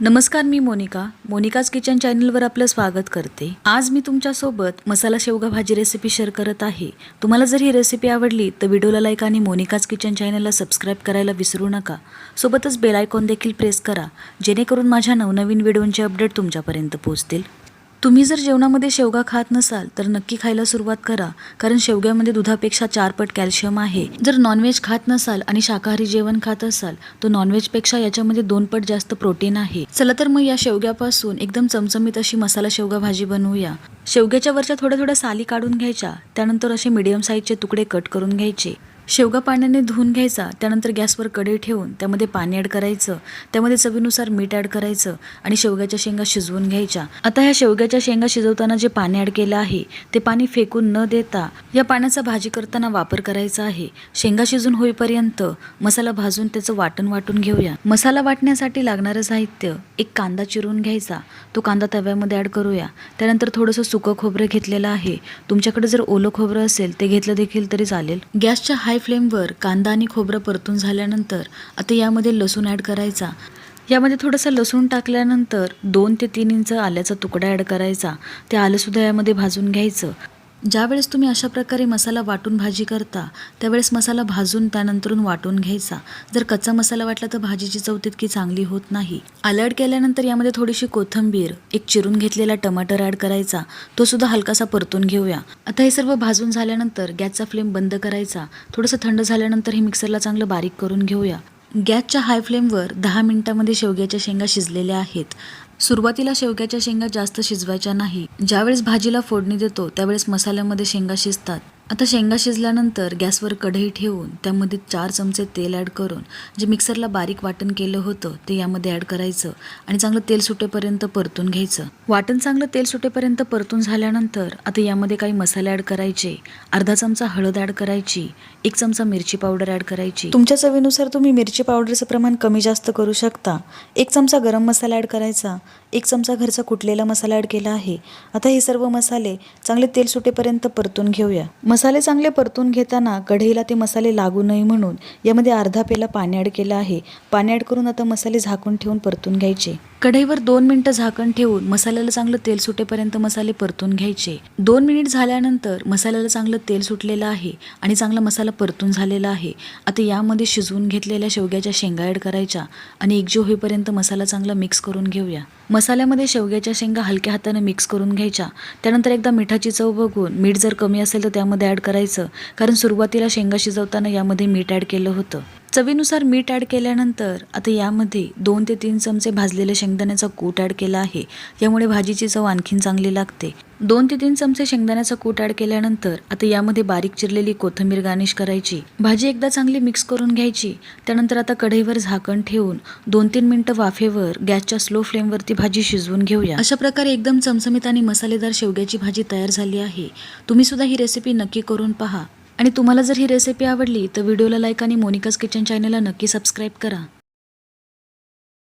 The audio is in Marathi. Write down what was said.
नमस्कार मी मोनिका. मोनिकाज किचन चॅनलवर आपलं स्वागत करते. आज मी तुमच्यासोबत मसाला शेवगा भाजी रेसिपी शेअर करत आहे. तुम्हाला जर ही रेसिपी आवडली तर व्हिडिओला लाईक आणि मोनिकाज किचन चॅनलला सबस्क्राईब करायला विसरू नका. सोबतच बेल आयकॉन देखील प्रेस करा जेणेकरून माझ्या नवनवीन व्हिडिओंचे अपडेट तुमच्यापर्यंत पोहोचतील. तुम्ही जर जेवणामध्ये शेवगा खात नसाल तर नक्की खायला सुरुवात करा. कारण शेवग्यामध्ये दुधापेक्षा चार पट कॅल्शियम आहे. जर नॉनव्हेज खात नसाल आणि शाकाहारी जेवण खात असाल तर नॉनव्हेजपेक्षा याच्यामध्ये दोन पट जास्त प्रोटीन आहे. चला तर मग या शेवग्यापासून एकदम चमचमीत अशी मसाला शेवगा भाजी बनवूया. शेवग्याच्या वरच्या थोड्या थोड्या साली काढून घ्यायच्या. त्यानंतर असे मिडियम साईजचे तुकडे कट करून घ्यायचे. शेवगा पाण्याने धुवून घ्यायचा त्यानंतर गॅसवर कढई ठेवून त्यामध्ये पाणी ॲड करायचं त्यामध्ये चवीनुसार मीठ ॲड करायचं आणि शेवग्याच्या शेंगा शिजवून घ्यायच्या. आता ह्या शेवग्याच्या शेंगा शिजवताना जे पाणी ॲड केलं आहे ते पाणी फेकून न देता या पाण्याचा भाजी करताना वापर करायचा आहे. शेंगा शिजून होईपर्यंत मसाला भाजून त्याचं वाटण वाटून घेऊया. मसाला वाटण्यासाठी लागणारं साहित्य एक कांदा चिरून घ्यायचा. तो कांदा तव्यामध्ये ॲड करूया. त्यानंतर थोडंसं सुकं खोबरं घेतलेलं आहे. तुमच्याकडे जर ओलं खोबरं असेल ते घेतलं देखील तरी चालेल. गॅसच्या हाय फ्लेमवर कांदा आणि खोबरं परतून झाल्यानंतर आता यामध्ये लसूण ॲड करायचा. यामध्ये थोडंसं लसूण टाकल्यानंतर दोन ते तीन इंच आल्याचा तुकडा ॲड करायचा. ते आलंसुद्धा यामध्ये भाजून घ्यायचं. ज्यावेळेस तुम्ही अशा प्रकारे मसाला वाटून भाजी करता त्यावेळेस मसाला भाजून त्यानंतरून वाटून घ्यायचा. जर कच्चा मसाला वाटला तर भाजीची चव तितकी चांगली होत नाही. आलड केल्यानंतर यामध्ये थोडीशी कोथिंबीर एक चिरून घेतलेला टमाटर ॲड करायचा. तो सुद्धा हलकासा परतून घेऊया. आता हे सर्व भाजून झाल्यानंतर गॅसचा फ्लेम बंद करायचा. थोडंसं थंड झाल्यानंतर हे मिक्सरला चांगलं बारीक करून घेऊया. गॅसच्या हाय फ्लेमवर दहा मिनिटामध्ये शेवग्याच्या शेंगा शिजलेल्या आहेत. सुरुवातीला शेवग्याच्या शेंगा जास्त शिजवायच्या नाही. ज्यावेळेस भाजीला फोडणी देतो त्यावेळेस मसाल्यामध्ये शेंगा शिजतात. आता शेंगा शिजल्यानंतर गॅसवर कढई ठेवून त्यामध्ये चार चमचे तेल ॲड करून जे मिक्सरला बारीक वाटण केलं होतं ते यामध्ये ॲड करायचं आणि चांगलं तेल सुटेपर्यंत परतून घ्यायचं. वाटण चांगलं तेल सुटेपर्यंत परतून झाल्यानंतर आता यामध्ये काही मसाले ॲड करायचे. अर्धा चमचा हळद ॲड करायची. एक चमचा मिरची पावडर ॲड करायची. तुमच्या चवीनुसार तुम्ही मिरची पावडरचं प्रमाण कमी जास्त करू शकता. एक चमचा गरम मसाला ॲड करायचा. एक चमचा घरचा कुटलेला मसाला ॲड केला आहे. आता हे सर्व मसाले चांगले तेल सुटेपर्यंत परतून घेऊया. मसाले चांगले परतून घेताना कढईला ते मसाले लागू नये म्हणून यामध्ये अर्धा पेला पाणी ॲड केलं आहे. पाणी ॲड करून आता मसाले झाकून ठेवून परतून घ्यायचे. कढईवर दोन मिनटं झाकण ठेवून मसाल्याला चांगलं तेल सुटेपर्यंत मसाले परतून घ्यायचे. दोन मिनिट झाल्यानंतर मसाल्याला चांगलं तेल सुटलेलं आहे आणि चांगला मसाला परतून झालेला आहे. आता यामध्ये शिजवून घेतलेल्या शेवग्याच्या शेंगा ॲड करायच्या आणि एकजीव होईपर्यंत मसाला चांगला मिक्स करून घेऊया. मसाल्यामध्ये शेवग्याच्या शेंगा हलक्या हाताने मिक्स करून घ्यायच्या. त्यानंतर एकदा मिठाची चव बघून मीठ जर कमी असेल तर त्यामध्ये ॲड करायचं कारण सुरुवातीला शेंगा शिजवताना यामध्ये मीठ ॲड केलं होतं. चवीनुसार मीठ ॲड केल्यानंतर आता यामध्ये दोन ते तीन चमचे भाजलेल्या शेंगदाण्याचा कूट ॲड केला आहे. यामुळे भाजीची चव आणखीन चांगली लागते. दोन ते तीन चमचे शेंगदाण्याचा कूट ॲड केल्यानंतर आता यामध्ये बारीक चिरलेली कोथिंबीर गार्निश करायची. भाजी एकदा चांगली मिक्स करून घ्यायची. त्यानंतर आता कढईवर झाकण ठेवून दोन तीन मिनटं वाफेवर गॅसच्या स्लो फ्लेमवरती भाजी शिजवून घेऊया. अशा प्रकारे एकदम चमचमीत आणि मसालेदार शेवग्याची भाजी तयार झाली आहे. तुम्ही सुद्धा ही रेसिपी नक्की करून पहा. आणि तुम्हाला जर ही रेसिपी आवडली तर व्हिडिओला लाईक आणि मोनिकाज किचन चॅनलला नक्की सबस्क्राईब करा.